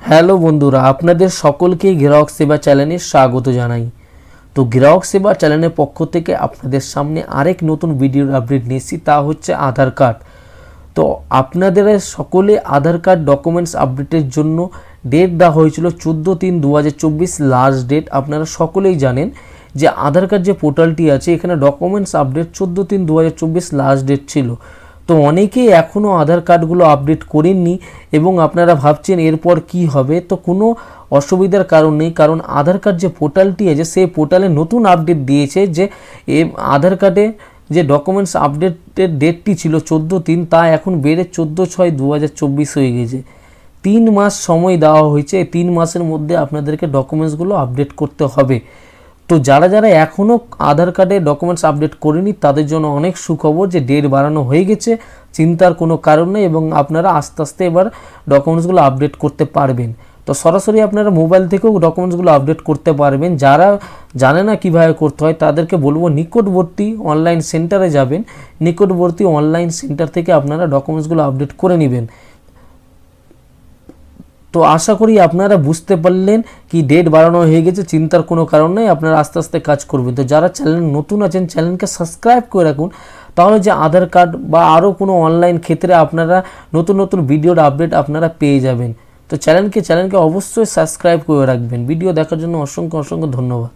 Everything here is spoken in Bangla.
হ্যালো বন্ধুরা, আপনাদের সকলকে গ্রাহক সেবা চ্যানেলে স্বাগত জানাই। তো গ্রাহক সেবা চ্যানেলের পক্ষ থেকে আপনাদের সামনে আরেক নতুন ভিডিওর আপডেট নিয়ে এসেছি তা হচ্ছে আধার কার্ড। তো আপনাদের সকলে আধার কার্ড ডকুমেন্টস আপডেটের জন্য ডেট দেওয়া হয়েছিল চোদ্দ তিন দু লাস্ট ডেট। আপনারা সকলেই জানেন যে আধার কার্ড যে পোর্টালটি আছে, এখানে ডকুমেন্টস আপডেট চোদ্দ তিন দু লাস্ট ডেট ছিল। তো অনেকেই এখনও আধার কার্ডগুলো আপডেট করেননি এবং আপনারা ভাবছেন এরপর কি হবে? তো কোনো অসুবিধার কারণ নেই, কারণ আধার কার্ড যে পোর্টালটি আছে, সেই পোর্টালে নতুন আপডেট দিয়েছে যে, এ, আধার কার্ডে যে ডকুমেন্টস আপডেটের ডেটটি ছিল চোদ্দ তিন, তা এখন বেড়ে চোদ্দ ছয় দু হয়ে গেছে। তিন মাস সময় দেওয়া হয়েছে তিন মাসের মধ্যে আপনাদেরকে ডকুমেন্টসগুলো আপডেট করতে হবে। তো যারা যারা এখনও আধার কার্ডে ডকুমেন্টস আপডেট করেনি, তাদের জন্য অনেক সুখবর যে ডেট বাড়ানো হয়ে গেছে, চিন্তার কোনো কারণ নেই এবং আপনারা আস্তে আস্তে এবার ডকুমেন্টসগুলো আপডেট করতে পারবেন। তো সরাসরি আপনারা মোবাইল থেকেও ডকুমেন্টসগুলো আপডেট করতে পারবেন। যারা জানে না কীভাবে করতে হয়, তাদেরকে বলব নিকটবর্তী অনলাইন সেন্টারে যাবেন। নিকটবর্তী অনলাইন সেন্টার থেকে আপনারা ডকুমেন্টসগুলো আপডেট করে নেবেন। তো আশা করি আপনারা বুঝতে পারলেন কি ডেট বাড়ানো হয়ে গেছে, চিন্তার কোনো কারণ নেই, আপনারা আস্তে আস্তে কাজ করবেন। তো যারা চ্যানেল নতুন আছেন চ্যানেলকে সাবস্ক্রাইব করে রাখুন, তাহলে যে আধার কার্ড বা আরও কোনো অনলাইন ক্ষেত্রে আপনারা নতুন নতুন ভিডিওর আপডেট আপনারা পেয়ে যাবেন। তো চ্যানেলকে চ্যানেলকে অবশ্যই সাবস্ক্রাইব করে রাখবেন। ভিডিও দেখার জন্য অসংখ্য অসংখ্য ধন্যবাদ।